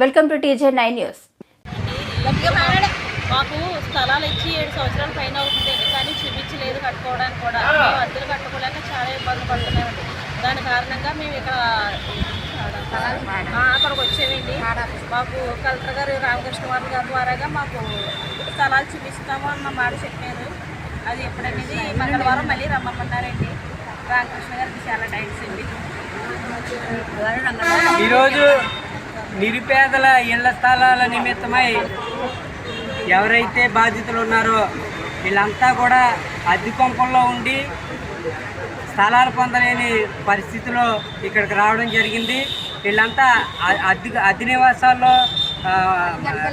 Welcome to TJ nine news. మాకు స్థలాలు ఇచ్చి ఏడు సంవత్సరాల పైన అవుతుంది కానీ చూపించలేదు కట్టుకోవడానికి కూడా. మేము అద్దెలు కట్టుకోలేక చాలా ఇబ్బంది పడుతున్నామండి. దాని కారణంగా మేము ఇక్కడ ఆ, అక్కడికి వచ్చేవండి మాకు కలెక్టర్ గారు రామకృష్ణ వారి గారి ద్వారాగా మాకు స్థలాలు చూపిస్తాము అన్న మాట చెప్పారు. అది ఎప్పుడనేది మంగళవారం మళ్ళీ రమ్మన్నారండి. రామకృష్ణ గారికి చాలా థ్యాంక్స్ అండి. ఈరోజు నిరుపేదల ఇళ్ళ స్థలాల నిమిత్తమై ఎవరైతే బాధితులు ఉన్నారో వీళ్ళంతా కూడా అద్దె కొంపల్లో ఉండి స్థలాలు పొందలేని పరిస్థితిలో ఇక్కడికి రావడం జరిగింది. వీళ్ళంతా అద్దె అద్దె నివాసాల్లో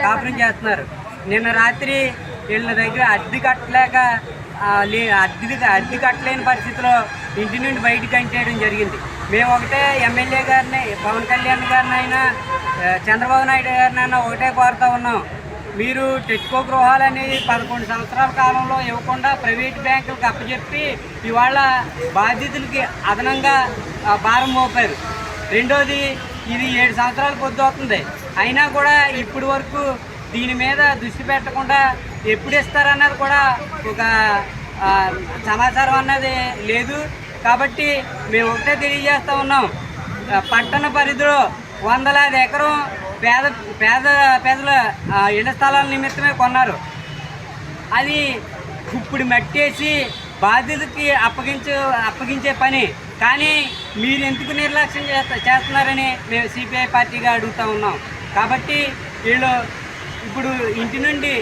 కాపురం చేస్తున్నారు. నిన్న రాత్రి వీళ్ళ దగ్గర అద్దె కట్టలేక లే అద్దె అద్దె కట్టలేని పరిస్థితిలో ఇంటి నుండి బయటికి అంటేయడం జరిగింది. మేము ఒకటే ఎమ్మెల్యే గారిని పవన్ కళ్యాణ్ గారిని అయినా చంద్రబాబు నాయుడు గారిని అయినా ఒకటే కోరుతా ఉన్నాం. మీరు టెట్కో అనేది పదకొండు సంవత్సరాల కాలంలో ఇవ్వకుండా ప్రైవేట్ బ్యాంకులకు అప్పచెప్పి ఇవాళ బాధితులకి అదనంగా భారం మోపారు. రెండోది ఇది ఏడు సంవత్సరాలు పొద్దు అవుతుంది. అయినా కూడా ఇప్పటి వరకు దీని మీద దృష్టి పెట్టకుండా ఎప్పుడు ఇస్తారన్నది కూడా ఒక సమాచారం అన్నది లేదు. కాబట్టి మేము ఒకటే తెలియజేస్తూ ఉన్నాం. పట్టణ పరిధిలో వందలాది ఎకరం పేద పేద పేదల ఇళ్ళ స్థలాల నిమిత్తమే కొన్నారు. అది ఇప్పుడు మట్టేసి బాధ్యతకి అప్పగించే అప్పగించే పని. కానీ మీరు ఎందుకు నిర్లక్ష్యం చేస్తా చేస్తున్నారని మేము సిపిఐ పార్టీగా అడుగుతూ ఉన్నాం. కాబట్టి వీళ్ళు ఇప్పుడు ఇంటి నుండి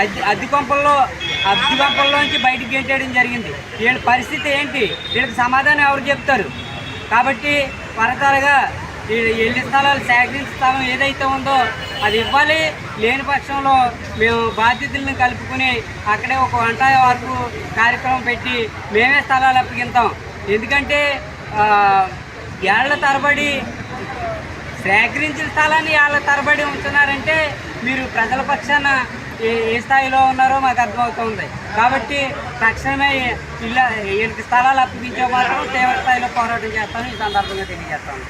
అద్దె అద్దె కొంపల్లో అద్దె కొంపల్లోంచి బయటికి గెంటేయడం జరిగింది. వీళ్ళ పరిస్థితి ఏంటి? వీళ్ళకి సమాధానం ఎవరు చెప్తారు? కాబట్టి త్వరతరగా ఎన్ని స్థలాలు సేకరించిన స్థలం ఏదైతే ఉందో అది ఇవ్వాలి. లేని పక్షంలో మేము బాధ్యతలను కలుపుకుని అక్కడే ఒక వంట వరకు కార్యక్రమం పెట్టి మేమే స్థలాలు అప్పగిస్తాం ఎందుకంటే ఏళ్ళ తరబడి సేకరించిన స్థలాన్ని వాళ్ళ తరబడి ఉంటున్నారంటే మీరు ప్రజల పక్షాన ఏ ఏ స్థాయిలో ఉన్నారో మాకు అర్థమవుతుంది. కాబట్టి తక్షణమే ఇళ్ళ వీళ్ళకి స్థలాలు అప్పగించే మాత్రం తీవ్ర స్థాయిలో పోరాటం చేస్తాను ఈ సందర్భంగా తెలియజేస్తాను.